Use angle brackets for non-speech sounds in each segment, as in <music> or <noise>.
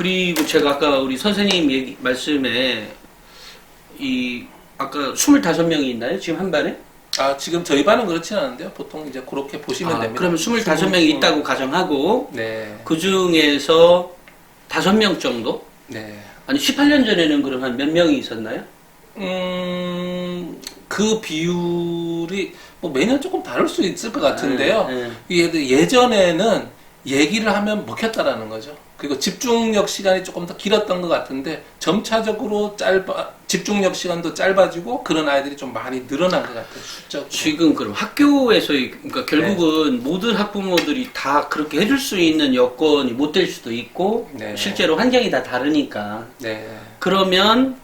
그리고 제가 아까 우리 선생님 얘기, 말씀에 이 아까 25명이 있나요? 지금 한 반에? 아 지금 저희 반은 그렇진 않은데요. 보통 이제 그렇게 보시면 아, 됩니다. 그러면 25명이 있다고 가정하고 네, 그 중에서 5명 정도? 네. 아니 18년 전에는 그럼 한 몇 명이 있었나요? 음, 그 비율이 뭐 매년 조금 다를 수 있을 것 같은데요. 네, 네. 예전에는 얘기를 하면 먹혔다라는 거죠. 그리고 집중력 시간이 조금 더 길었던 것 같은데 점차적으로 짧아 집중력 시간도 짧아지고 그런 아이들이 좀 많이 늘어난 것 같아요. 숫자. 지금 그럼 학교에서 그러니까 결국은 모든 학부모들이 다 그렇게 해줄 수 있는 여건이 못 될 수도 있고 네. 실제로 환경이 다 다르니까 네. 그러면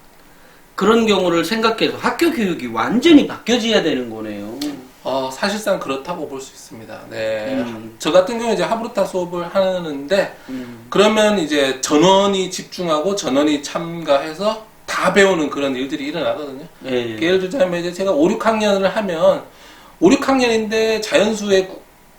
그런 경우를 생각해서 학교 교육이 완전히 바뀌어져야 되는 거네요. 어, 사실상 그렇다고 볼 수 있습니다. 네. 음. 저 같은 경우에 이제 하브루타 수업을 하는데 음. 그러면 이제 전원이 집중하고 전원이 참가해서 다 배우는 그런 일들이 일어나거든요. 예. 예를 들자면 이제 제가 5, 6학년을 하면 5, 6학년인데 자연수의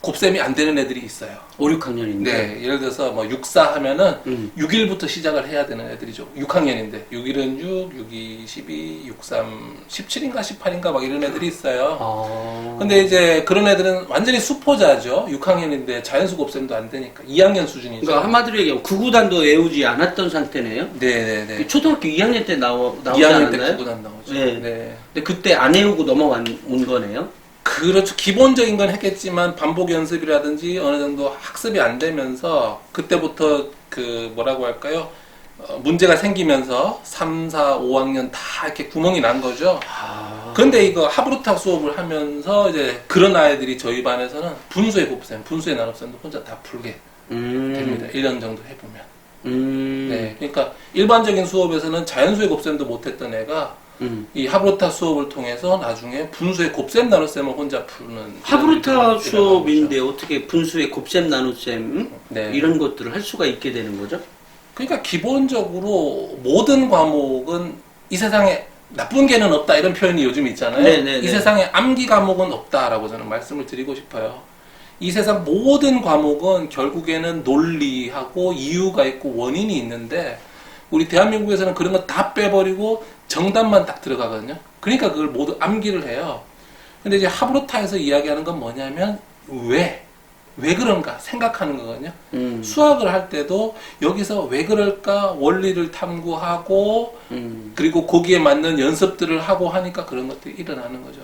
곱셈이 안 되는 애들이 있어요. 5, 6학년인데. 네, 예를 들어서 뭐 64 하면은 음. 6일부터 시작을 해야 되는 애들이죠. 6학년인데 6일은 6, 6, 2, 12, 6, 3, 17인가 18인가 막 이런 애들이 있어요. 아. 근데 이제 그런 애들은 완전히 수포자죠. 6학년인데 자연수 곱셈도 안 되니까 2학년 수준이죠. 그러니까 한마디로 얘기하면 구구단도 외우지 않았던 상태네요. 네 네 네. 초등학교 2학년 때 나오, 나오지 2학년 때 않았나요? 구구단 나오죠. 네. 네. 근데 그때 안 외우고 넘어간 온 거네요. 그렇죠. 기본적인 건 했겠지만 반복 연습이라든지 어느 정도 학습이 안 되면서 그때부터 그 뭐라고 할까요? 어, 문제가 생기면서 3, 4, 5학년 다 이렇게 구멍이 난 거죠. 아. 근데 이거 하브루타 수업을 하면서 이제 그런 아이들이 저희 반에서는 분수의 곱셈, 분수의 나눗셈도 혼자 다 풀게 음. 됩니다. 1년 정도 해보면. 음. 네. 그러니까 일반적인 수업에서는 자연수의 곱셈도 못했던 애가 음. 이 하브루타 수업을 통해서 나중에 분수의 곱셈 나눗셈을 혼자 푸는 하브루타 수업인데 어떻게 분수의 곱셈 나눗셈 네. 이런 것들을 할 수가 있게 되는 거죠? 그러니까 기본적으로 모든 과목은 이 세상에 나쁜 개는 없다 이런 표현이 요즘 있잖아요. 네네네. 이 세상에 암기 과목은 없다라고 저는 말씀을 드리고 싶어요. 이 세상 모든 과목은 결국에는 논리하고 이유가 있고 원인이 있는데 우리 대한민국에서는 그런 거 다 빼버리고 정답만 딱 들어가거든요. 그러니까 그걸 모두 암기를 해요. 근데 이제 하브루타에서 이야기하는 건 뭐냐면 왜? 왜 그런가 생각하는 거거든요. 음. 수학을 할 때도 여기서 왜 그럴까 원리를 탐구하고 음. 그리고 거기에 맞는 연습들을 하고 하니까 그런 것들이 일어나는 거죠.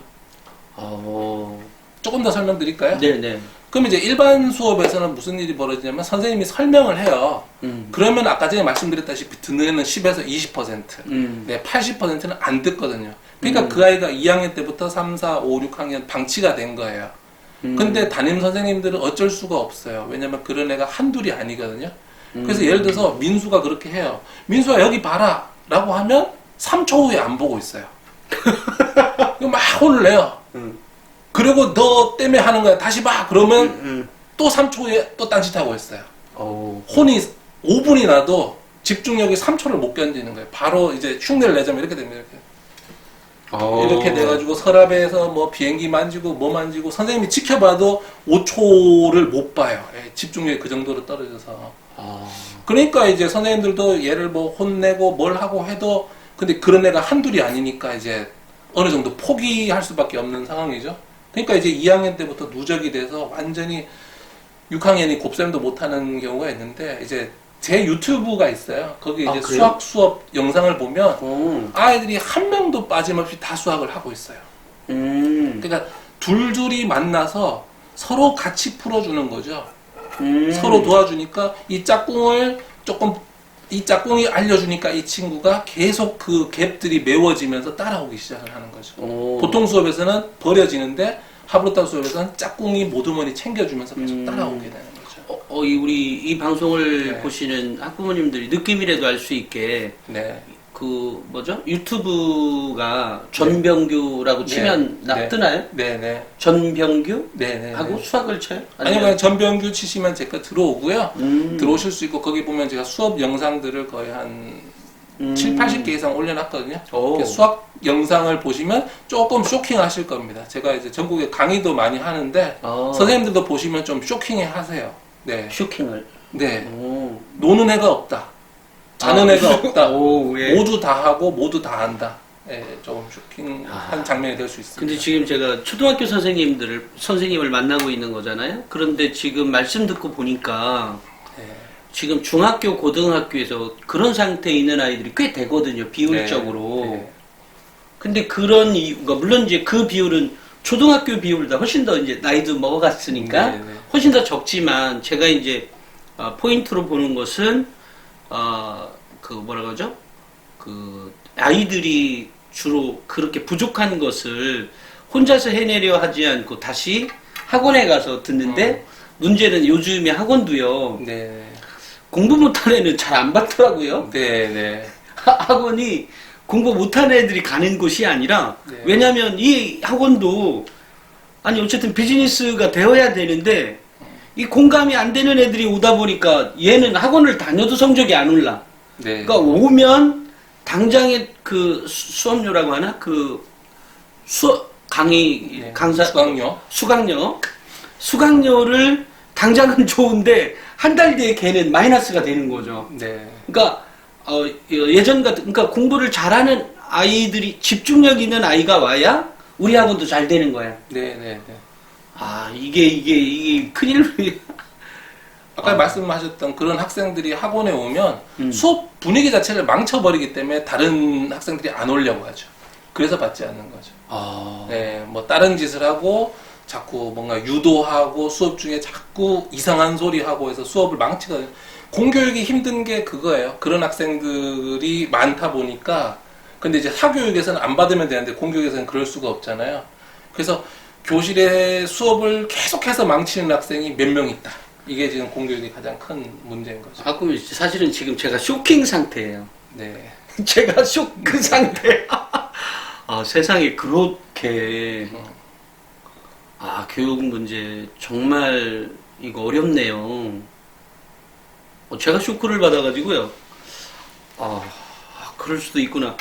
어. 조금 더 설명드릴까요? 네 네. 그럼 이제 일반 수업에서는 무슨 일이 벌어지냐면 선생님이 설명을 해요. 음. 그러면 아까 전에 말씀드렸다시피 듣는 애는 10에서 20%, 음. 네, 80%는 안 듣거든요. 그러니까 음. 그 아이가 2학년 때부터 3, 4, 5, 6학년 방치가 된 거예요. 음. 근데 담임 선생님들은 어쩔 수가 없어요. 왜냐면 그런 애가 한둘이 아니거든요. 그래서 음. 예를 들어서 민수가 그렇게 해요. 민수야 여기 봐라 라고 하면 3초 후에 안 보고 있어요. <laughs> 막 혼을 내요. 음. 그리고 너 때문에 하는 거야. 다시 봐. 그러면 음. 또 3초 후에 또 딴짓하고 있어요. 어. 혼이 5분이 나도 집중력이 3초를 못 견디는 거예요. 바로 이제 흉내를 내자면 이렇게 됩니다. 이렇게. 어. 이렇게 돼가지고 서랍에서 뭐 비행기 만지고 뭐 만지고 선생님이 지켜봐도 5초를 못 봐요. 예, 집중력이 그 정도로 떨어져서. 아. 그러니까 이제 선생님들도 얘를 뭐 혼내고 뭘 하고 해도 근데 그런 애가 한둘이 아니니까 이제 어느 정도 포기할 수밖에 없는 상황이죠. 그러니까 이제 2학년 때부터 누적이 돼서 완전히 6학년이 곱셈도 못하는 경우가 있는데 이제 제 유튜브가 있어요. 거기 아, 이제 그래요? 수학 수업 영상을 보면 어. 아이들이 한 명도 빠짐없이 다 수학을 하고 있어요. 음. 그러니까 둘둘이 만나서 서로 같이 풀어주는 거죠. 음. 서로 도와주니까 이 짝꿍을 조금 이 짝꿍이 알려주니까 이 친구가 계속 그 갭들이 메워지면서 따라오기 시작을 하는 거죠. 어. 보통 수업에서는 버려지는데 하브루타 수업에서는 짝꿍이 모두머니 챙겨주면서 계속 음. 따라오게 되는 거죠. 어, 어, 이 우리 이 방송을 네. 보시는 학부모님들이 느낌이라도 알 수 있게 네. 그 뭐죠 유튜브가 전병규라고 치면 네. 나 뜨나요? 네네. 전병규 네네. 하고 수학을 쳐요? 아니면 그냥 전병규 치시면 제거 들어오고요. 음. 들어오실 수 있고 거기 보면 제가 수업 영상들을 거의 한 음. 7, 80개 이상 올려놨거든요. 오. 수학 영상을 보시면 조금 쇼킹하실 겁니다. 제가 이제 전국에 강의도 많이 하는데 어. 선생님들도 보시면 좀 쇼킹해 하세요. 네. 쇼킹을. 네. 오. 노는 애가 없다. 아, 애가 없다. 오, 예. 모두 다 하고 모두 다 한다. 예, 조금 쇼킹한 아. 장면이 될 수 있습니다. 근데 지금 제가 초등학교 선생님들을 선생님을 만나고 있는 거잖아요. 그런데 지금 말씀 듣고 보니까 예. 지금 중학교, 고등학교에서 그런 상태에 있는 아이들이 꽤 되거든요. 비율적으로. 네. 근데 그런 이유가 물론 이제 그 비율은 초등학교 비율보다 훨씬 더 이제 나이도 먹어갔으니까 네, 네. 훨씬 더 적지만 제가 이제 어, 포인트로 보는 것은 어 그 뭐라 그러죠? 그 아이들이 주로 그렇게 부족한 것을 혼자서 해내려 하지 않고 다시 학원에 가서 듣는데 문제는 요즘에 학원도요 네. 공부 못한 애는 잘 안 받더라고요. 네, 네. 하- 학원이 공부 못하는 애들이 가는 곳이 아니라 네. 왜냐하면 이 학원도 아니 어쨌든 비즈니스가 되어야 되는데 이 공감이 안 되는 애들이 오다 보니까 얘는 학원을 다녀도 성적이 안 올라. 네. 그러니까 오면 당장에 그 수- 수업료라고 하나 그 수업 강의 네. 강사 수강료. 수강료 수강료를 당장은 <laughs> 좋은데 한 달 뒤에 걔는 마이너스가 되는 거죠. 네. 그러니까 어, 예전 같은 그러니까 공부를 잘하는 아이들이 집중력 있는 아이가 와야 우리 학원도 잘 되는 거야. 네, 네, 네. 아 이게 이게 이게 큰일. 아까 아. 말씀하셨던 그런 학생들이 학원에 오면 음. 수업 분위기 자체를 망쳐버리기 때문에 다른 학생들이 안 오려고 하죠. 그래서 받지 않는 거죠. 아, 네, 뭐 다른 짓을 하고 자꾸 뭔가 유도하고 수업 중에 자꾸 이상한 소리 하고 해서 수업을 망치거든요. 공교육이 힘든 게 그거예요. 그런 학생들이 많다 보니까 근데 이제 사교육에서는 안 받으면 되는데 공교육에서는 그럴 수가 없잖아요. 그래서 교실에 수업을 계속해서 망치는 학생이 몇 명 있다. 이게 지금 공교육의 가장 큰 문제인 거죠. 아 그럼 사실은 지금 제가 쇼킹 상태예요. 네. <laughs> 제가 쇼크 상태. 아 세상에 그렇게 음. 아 교육 문제 정말 이거 어렵네요. 어, 제가 쇼크를 받아가지고요. 아 그럴 수도 있구나.